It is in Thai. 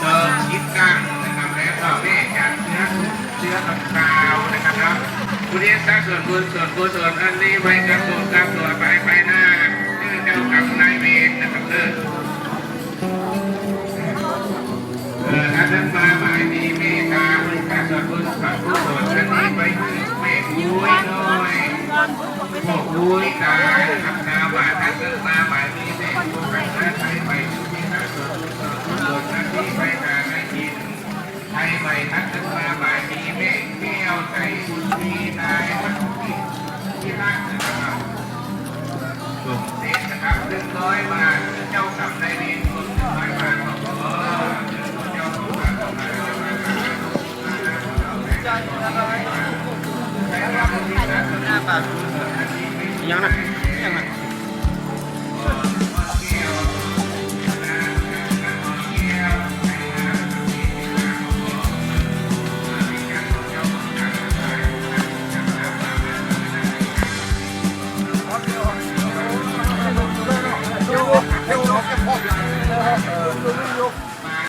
เติมคิดตั้งนะครับแล้วก็เมฆจากเชื้อเชื้อกับกาวนะครับเนาะคุณเรียนสร้างส่วนบุญส่วนกุศลอันนี้ไว้กับตัวกับตัวไปไปหน้าชื่อเจ้ากรรมนายเวรนะครับเด้อเออถ้าท่านมาหมายมีเมตตาบริการส่วนบุญส่วนกุศลอันนี้ไปคือเมฆบุ้ยน้อยพวกบุ้ยตายนะครับนาบาท่านมาหมายมี ชัใหม่ทักดึงมาใหม่มีเมฆเที่ยวใจคุณมีนายวัตถุที่รักนะครับกลุ่เด็นะครับหนึ่งร้อยบาทเจ้ากรรมนายเวรคนหนึ่งร้อยบาทขอบคุณเจ้าของบ้านขอบคุณเจ้าของบ้านขอบคุณเจ้าของบ้านยังนะยังนะ